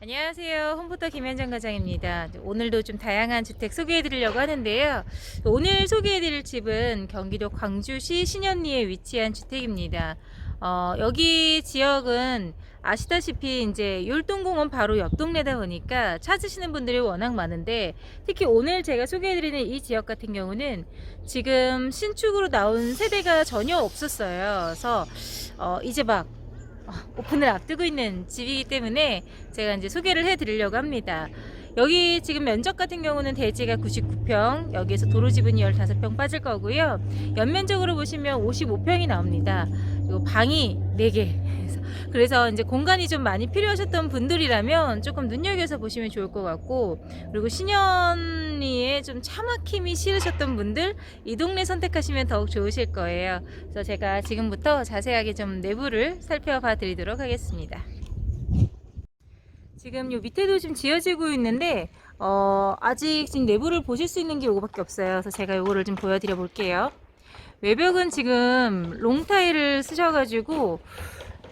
안녕하세요. 홈포터 김현정 과장입니다. 오늘도 좀 다양한 주택 소개해 드리려고 하는데요. 오늘 소개해 드릴 집은 경기도 광주시 신현리에 위치한 주택입니다. 어, 여기 지역은 아시다시피 이제 율동공원 바로 옆 동네다 보니까 찾으시는 분들이 워낙 많은데 특히 오늘 제가 소개해 드리는 이 지역 같은 경우는 지금 신축으로 나온 세대가 전혀 없었어요. 그래서 어, 이제 막 어, 오픈을 앞두고 있는 집이기 때문에 제가 이제 소개를 해드리려고 합니다. 여기 지금 면적 같은 경우는 대지가 99평, 여기에서 도로 지분이 15평 빠질 거고요. 연면적으로 보시면 55평이 나옵니다. 그리고 방이 4개. 그래서, 이제 공간이 좀 많이 필요하셨던 분들이라면 조금 눈여겨서 보시면 좋을 것 같고, 그리고 신현 리에 좀 차막힘이 싫으셨던 분들, 이 동네 선택하시면 더욱 좋으실 거예요. 그래서 제가 지금부터 자세하게 좀 내부를 살펴봐 드리도록 하겠습니다. 지금 요 밑에도 지금 지어지고 있는데 어, 아직 지금 내부를 보실 수 있는 게 요거밖에 없어요. 그래서 제가 요거를 좀 보여드려 볼게요. 외벽은 지금 롱타일을 쓰셔가지고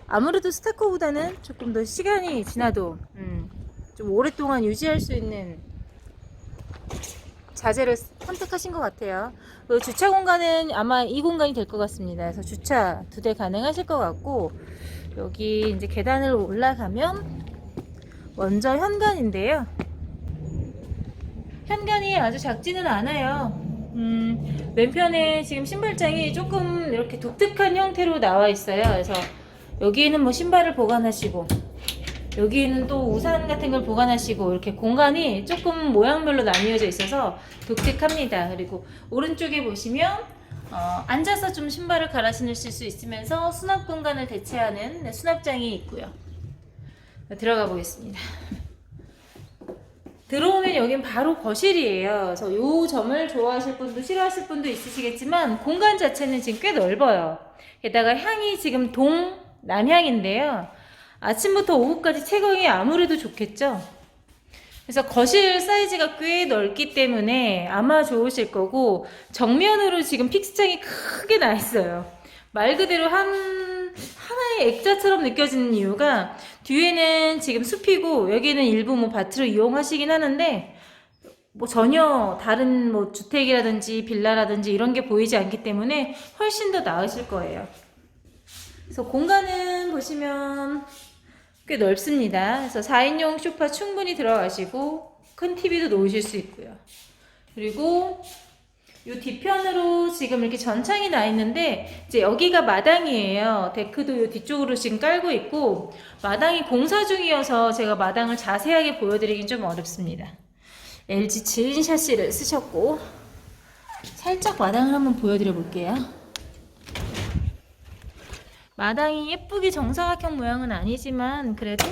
아무래도 스타코보다는 조금 더 시간이 지나도 음, 좀 오랫동안 유지할 수 있는 자재를 선택하신 것 같아요. 그 주차 공간은 아마 이 공간이 될 것 같습니다. 그래서 주차 두 대 가능하실 것 같고 여기 이제 계단을 올라가면 먼저 현관인데요. 현관이 아주 작지는 않아요. 음, 왼편에 지금 신발장이 조금 이렇게 독특한 형태로 나와 있어요. 그래서 여기에는 뭐 신발을 보관하시고 여기에는 또 우산 같은 걸 보관하시고 이렇게 공간이 조금 모양별로 나뉘어져 있어서 독특합니다. 그리고 오른쪽에 보시면 어, 앉아서 좀 신발을 갈아 신을 수 있으면서 수납 공간을 대체하는 네, 수납장이 있고요. 들어가 보겠습니다. 들어오면 여긴 바로 거실이에요. 그래서 이 점을 좋아하실 분도 싫어하실 분도 있으시겠지만 공간 자체는 지금 꽤 넓어요. 게다가 향이 지금 동 남향인데요. 아침부터 오후까지 채광이 아무래도 좋겠죠. 그래서 거실 사이즈가 꽤 넓기 때문에 아마 좋으실 거고 정면으로 지금 픽스창이 크게 나 있어요. 말 그대로 한 하나의 액자처럼 느껴지는 이유가 뒤에는 지금 숲이고 여기는 일부 뭐 밭으로 이용하시긴 하는데 뭐 전혀 다른 뭐 주택이라든지 빌라라든지 이런 게 보이지 않기 때문에 훨씬 더 나으실 거예요. 그래서 공간은 보시면 꽤 넓습니다. 그래서 4인용 소파 충분히 들어가시고 큰 TV도 놓으실 수 있고요. 그리고 이 뒤편으로 지금 이렇게 전창이 나 있는데 이제 여기가 마당이에요. 데크도 이 뒤쪽으로 지금 깔고 있고 마당이 공사 중이어서 제가 마당을 자세하게 보여드리긴 좀 어렵습니다. LG 지인 샤시를 쓰셨고 살짝 마당을 한번 보여드려 볼게요. 마당이 예쁘게 정사각형 모양은 아니지만 그래도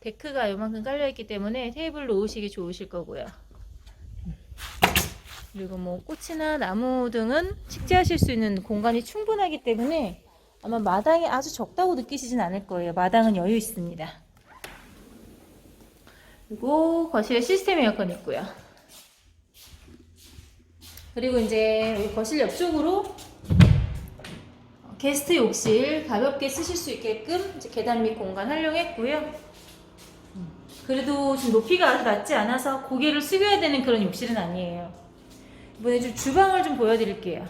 데크가 이만큼 깔려있기 때문에 테이블 놓으시기 좋으실 거고요. 그리고 뭐 꽃이나 나무 등은 식재하실 수 있는 공간이 충분하기 때문에 아마 마당이 아주 적다고 느끼시진 않을 거예요. 마당은 여유 있습니다. 그리고 거실에 시스템 에어컨 있고요. 그리고 이제 거실 옆쪽으로 게스트 욕실 가볍게 쓰실 수 있게끔 이제 계단 밑 공간 활용했고요. 그래도 좀 높이가 아주 낮지 않아서 고개를 숙여야 되는 그런 욕실은 아니에요. 이번에 좀 주방을 좀 보여드릴게요.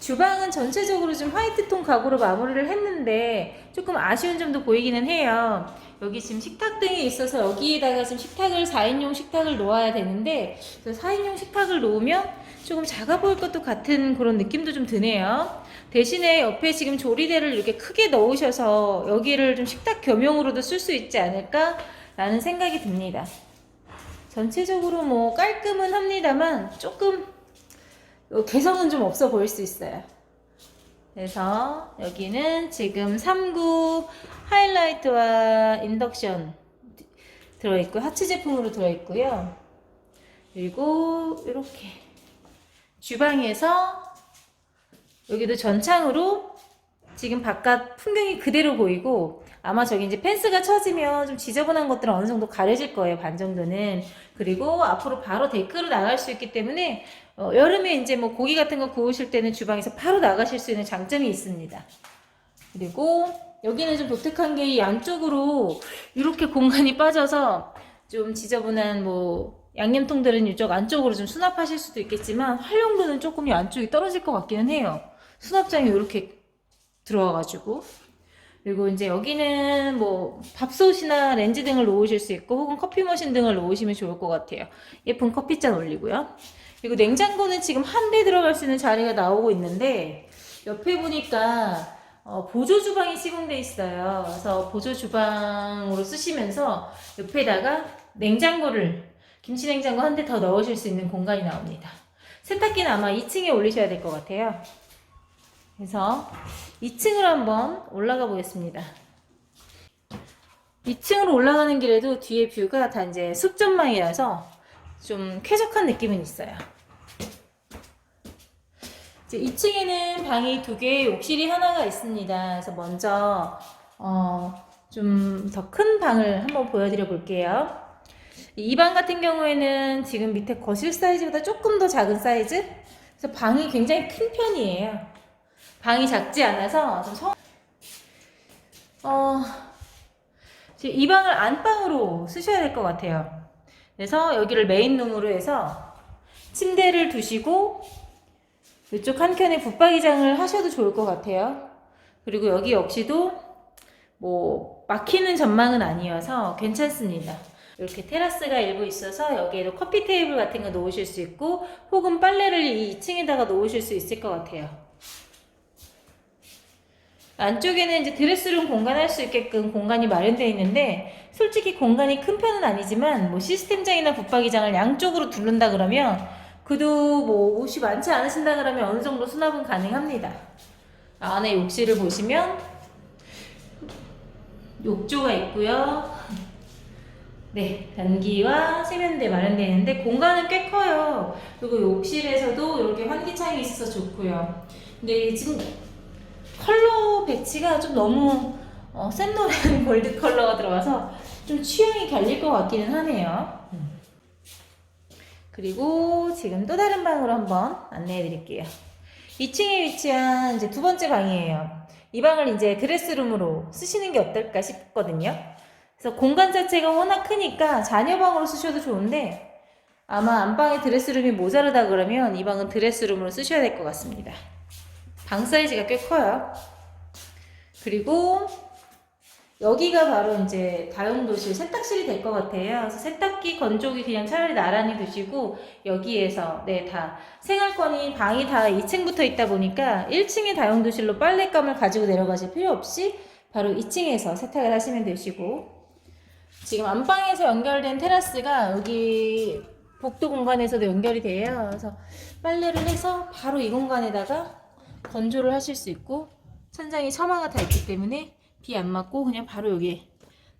주방은 전체적으로 좀 화이트톤 가구로 마무리를 했는데 조금 아쉬운 점도 보이기는 해요. 여기 지금 식탁 등이 있어서 여기에다가 지금 식탁을 4인용 식탁을 놓아야 되는데 4인용 식탁을 놓으면 조금 작아 보일 것도 같은 그런 느낌도 좀 드네요. 대신에 옆에 지금 조리대를 이렇게 크게 넣으셔서 여기를 좀 식탁 겸용으로도 쓸 수 있지 않을까라는 생각이 듭니다. 전체적으로 뭐 깔끔은 합니다만 조금 개성은 좀 없어 보일 수 있어요. 그래서 여기는 지금 3구 하이라이트와 인덕션 들어있고 하츠 제품으로 들어있고요. 그리고 이렇게 주방에서 여기도 전창으로 지금 바깥 풍경이 그대로 보이고 아마 저기 이제 펜스가 쳐지면 좀 지저분한 것들은 어느 정도 가려질 거예요 반 정도는. 그리고 앞으로 바로 데크로 나갈 수 있기 때문에 어, 여름에 이제 뭐 고기 같은 거 구우실 때는 주방에서 바로 나가실 수 있는 장점이 있습니다. 그리고 여기는 좀 독특한 게 이 안쪽으로 이렇게 공간이 빠져서 좀 지저분한 뭐 양념통들은 이쪽 안쪽으로 좀 수납하실 수도 있겠지만 활용도는 조금 이 안쪽이 떨어질 것 같기는 해요. 수납장이 이렇게 들어와가지고 그리고 이제 여기는 뭐 밥솥이나 렌즈 등을 놓으실 수 있고 혹은 커피 머신 등을 놓으시면 좋을 것 같아요. 예쁜 커피잔 올리고요. 그리고 냉장고는 지금 한 대 들어갈 수 있는 자리가 나오고 있는데 옆에 보니까 어, 보조 주방이 시공돼 있어요. 그래서 보조 주방으로 쓰시면서 옆에다가 냉장고를 김치 냉장고 한 대 더 넣으실 수 있는 공간이 나옵니다. 세탁기는 아마 2층에 올리셔야 될 것 같아요. 그래서 2층으로 한번 올라가 보겠습니다. 2층으로 올라가는 길에도 뒤에 뷰가 다 이제 숲 전망이라서 좀 쾌적한 느낌은 있어요. 이제 2층에는 방이 두 개, 욕실이 하나가 있습니다. 그래서 먼저 어, 좀 더 큰 방을 한번 보여드려 볼게요. 이 방 같은 경우에는 지금 밑에 거실 사이즈보다 조금 더 작은 사이즈? 그래서 방이 굉장히 큰 편이에요. 방이 작지 않아서 좀 성... 어, 이 방을 안방으로 쓰셔야 될 것 같아요. 그래서 여기를 메인룸으로 해서 침대를 두시고 이쪽 한 켠에 붙박이장을 하셔도 좋을 것 같아요. 그리고 여기 역시도 뭐 막히는 전망은 아니어서 괜찮습니다. 이렇게 테라스가 일부 있어서 여기에도 커피 테이블 같은 거 놓으실 수 있고 혹은 빨래를 이 2층에다가 놓으실 수 있을 것 같아요. 안쪽에는 이제 드레스룸 공간 할 수 있게끔 공간이 마련되어 있는데 솔직히 공간이 큰 편은 아니지만 뭐 시스템장이나 붙박이장을 양쪽으로 두른다 그러면 그도 뭐 옷이 많지 않으신다 그러면 어느 정도 수납은 가능합니다. 안에 욕실을 보시면 욕조가 있고요. 네, 변기와 세면대 마련되어 있는데 공간은 꽤 커요. 그리고 욕실에서도 이렇게 환기창이 있어서 좋고요. 근데 지금 컬러 배치가 좀 너무 어, 센 노란 골드 컬러가 들어가서 좀 취향이 갈릴 것 같기는 하네요. 그리고 지금 또 다른 방으로 한번 안내해 드릴게요. 2층에 위치한 이제 두 번째 방이에요. 이 방을 이제 드레스룸으로 쓰시는 게 어떨까 싶거든요. 그래서 공간 자체가 워낙 크니까 자녀방으로 쓰셔도 좋은데 아마 안방에 드레스룸이 모자르다 그러면 이 방은 드레스룸으로 쓰셔야 될 것 같습니다. 방 사이즈가 꽤 커요. 그리고 여기가 바로 이제 다용도실 세탁실이 될 것 같아요. 그래서 세탁기, 건조기 그냥 차라리 나란히 두시고 여기에서 네 다 생활권이 방이 다 2층부터 있다 보니까 1층의 다용도실로 빨랫감을 가지고 내려가실 필요 없이 바로 2층에서 세탁을 하시면 되시고 지금 안방에서 연결된 테라스가 여기 복도 공간에서도 연결이 돼요. 그래서 빨래를 해서 바로 이 공간에다가 건조를 하실 수 있고 천장에 처마가 다 있기 때문에 비 안 맞고 그냥 바로 여기에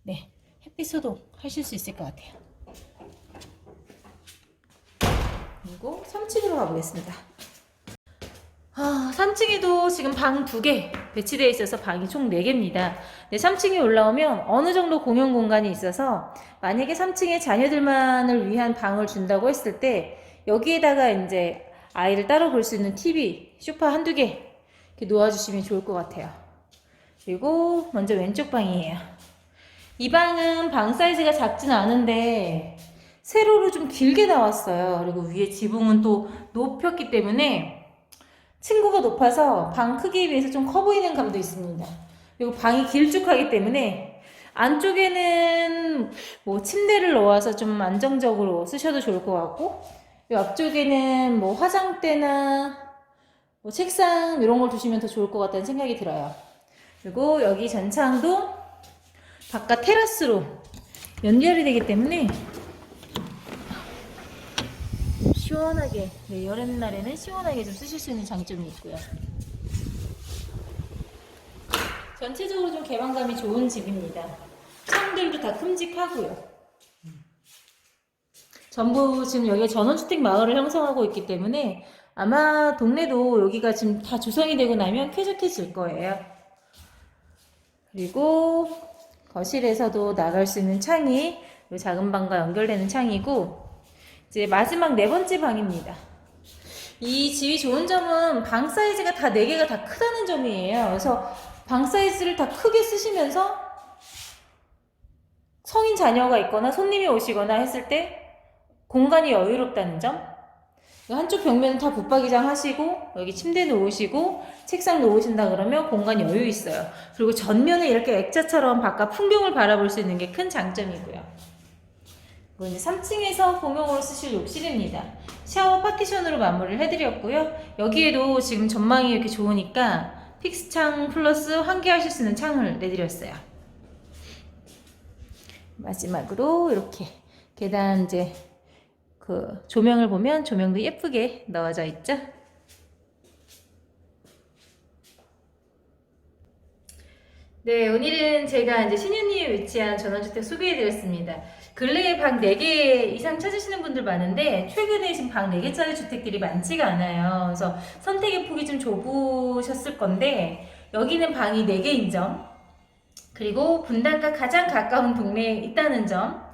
네 햇빛 소독 하실 수 있을 것 같아요. 그리고 3층으로 가보겠습니다. 아, 3층에도 지금 방 두 개 배치되어 있어서 방이 총 4개입니다. 네, 3층에 올라오면 어느 정도 공용 공간이 있어서 만약에 3층에 자녀들만을 위한 방을 준다고 했을 때 여기에다가 이제 아이를 따로 볼 수 있는 TV, 소파 한두 개 이렇게 놓아주시면 좋을 것 같아요. 그리고 먼저 왼쪽 방이에요. 이 방은 방 사이즈가 작진 않은데 세로로 좀 길게 나왔어요. 그리고 위에 지붕은 또 높였기 때문에 층고가 높아서 방 크기에 비해서 좀 커 보이는 감도 있습니다. 그리고 방이 길쭉하기 때문에 안쪽에는 뭐 침대를 놓아서 좀 안정적으로 쓰셔도 좋을 것 같고 이 앞쪽에는 뭐 화장대나 뭐 책상 이런 걸 두시면 더 좋을 것 같다는 생각이 들어요. 그리고 여기 전창도 바깥 테라스로 연결이 되기 때문에 시원하게 네, 여름날에는 시원하게 좀 쓰실 수 있는 장점이 있고요. 전체적으로 좀 개방감이 좋은 집입니다. 창들도 다 큼직하고요. 전부 지금 여기 전원주택 마을을 형성하고 있기 때문에 아마 동네도 여기가 지금 다 조성이 되고 나면 쾌적해질 거예요. 그리고 거실에서도 나갈 수 있는 창이 이 작은 방과 연결되는 창이고 이제 마지막 네 번째 방입니다. 이 집이 좋은 점은 방 사이즈가 다 네 개가 다 크다는 점이에요. 그래서 방 사이즈를 다 크게 쓰시면서 성인 자녀가 있거나 손님이 오시거나 했을 때 공간이 여유롭다는 점. 한쪽 벽면은 다 붙박이장 하시고 여기 침대 놓으시고 책상 놓으신다 그러면 공간 여유 있어요. 그리고 전면에 이렇게 액자처럼 바깥 풍경을 바라볼 수 있는 게 큰 장점이고요. 이거 이제 3층에서 공용으로 쓰실 욕실입니다. 샤워 파티션으로 마무리를 해드렸고요. 여기에도 지금 전망이 이렇게 좋으니까 픽스 창 플러스 환기하실 수 있는 창을 내드렸어요. 마지막으로 이렇게 계단 이제 그 조명을 보면 조명도 예쁘게 넣어져 있죠. 네, 오늘은 제가 이제 신윤리에 위치한 전원주택 소개해드렸습니다. 근래에 방 4개 이상 찾으시는 분들 많은데, 최근에 지금 방 4개짜리 주택들이 많지가 않아요. 그래서 선택의 폭이 좀 좁으셨을 건데, 여기는 방이 4개인 점, 그리고 분당과 가장 가까운 동네에 있다는 점,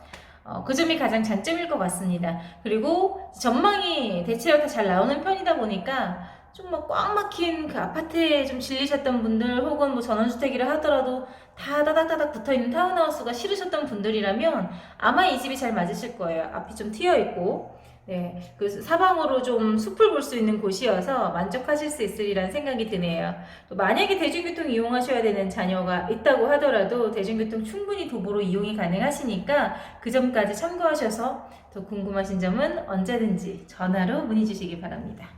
어, 그 점이 가장 장점일 것 같습니다. 그리고 전망이 대체로 다 잘 나오는 편이다 보니까 좀뭐꽉 막힌 그 아파트에 좀 질리셨던 분들 혹은 뭐 전원주택이라 하더라도 다 다닥다닥 붙어 있는 타운하우스가 싫으셨던 분들이라면 아마 이 집이 잘 맞으실 거예요. 앞이 좀 트여 있고. 네, 그 사방으로 좀 숲을 볼 수 있는 곳이어서 만족하실 수 있으리란 생각이 드네요. 또 만약에 대중교통 이용하셔야 되는 자녀가 있다고 하더라도 대중교통 충분히 도보로 이용이 가능하시니까 그 점까지 참고하셔서 더 궁금하신 점은 언제든지 전화로 문의 주시기 바랍니다.